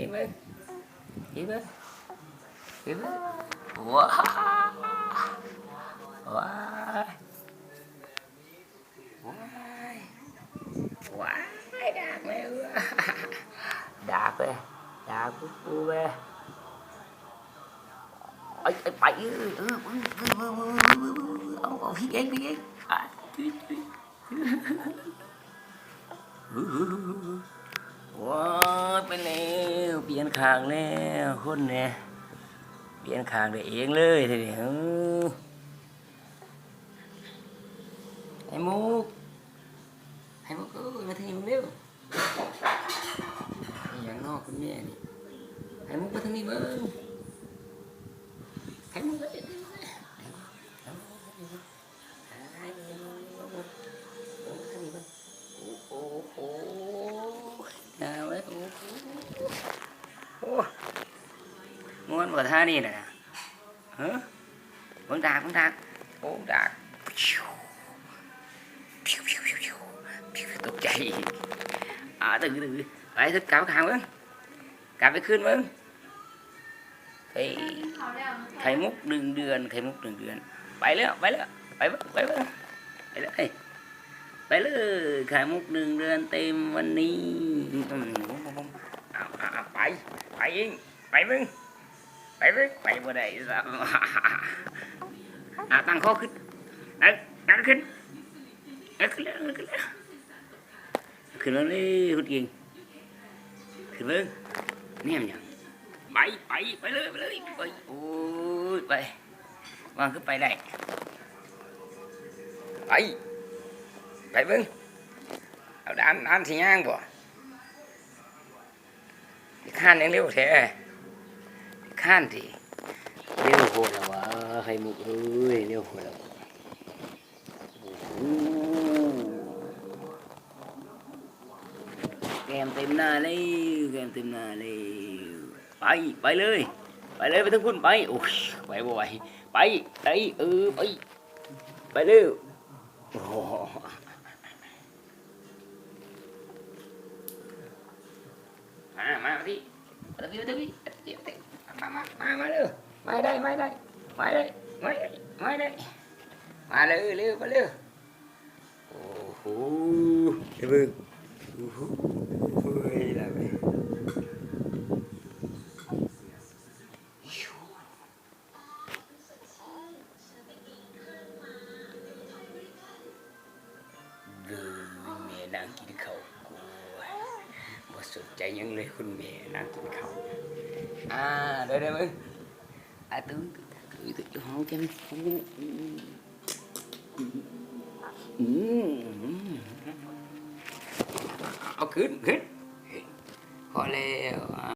Im lên Im lên Im lên Wow Wow Wow Wow Đạt mẹ Đạt ơi Đạt của cô mẹ ấy ấy bảy ơi ừ ông còn phi ghét phi ghét à ว้าไปแล้วเปลี่ยนคางแล้วคนเนี่ยเปลี่ยนคางได้เองเลยทีเดียวไอ้มุกไอ้มุกเอ้ยมาทางนี้มึงเร็วไอ้อย่างนอกคุณแม่นี่ไอ้มุกมาทางนี้มึงไอ้มุกเอ้ยโอ้โหเอาไว้โอ้โหโอ้ ม้วนกว่ท่านี่นะฮะมึงดากมึงดากโอ้ดากพิวพิวพิวพิวพิวตกใจอ่าตื่นตื่นไป thức cào khang มึง cào ไปขึ้นมึงไอ้ไข่มุกดึงเดือนไข่มุกดึงเดือน ไปแล้วไปแล้วไปเบิ่งไปไปเลยไปเลยไข่มุกดึงเดือนเต็มวันนี้อืมเอาเอาเอาไป ไปเองไปมึงไปมึงไปบ่ได้สักอะตั้งคอขึ้นนั่งนั่งขึ้นนั่งขึ้นแล้วขึ้นแล้วขึ้นแล้วนี่คุณเก่งขึ้นเลยนี่ยมันยังไปไปไปเลยไปเลยไปโอ้ยไปวางขึ้นไปได้ไปไปมึงเอาด้านด้านที่ย่างบ่ ข้านยังเร็วแท้ข้านทีเร็วโหดแล้ววะไข่มุกเอ้ยเร็วโหดแล้วโอ้โหแกมเต็มหน้าเลยแกมเต็มหน้าเลยไปไปเลย ไปเลยไปทั้งคุณไปโอ้ยไปบ่ไหวไปไปเออไปไปเร็วโอ้ โหมามาพี่มาพี่มาพี่มามามามาเร็วมาได้มาได้มาได้ม ใจหยังเลยคุณแม่นางกินข้าวอ่าเดี๋ยวเดี๋ยวมึงอ่าตื่นตื่นตื่นตื่นอยู่ห้องแกมอืมเอาขึ้นขึ้นพอแล้ว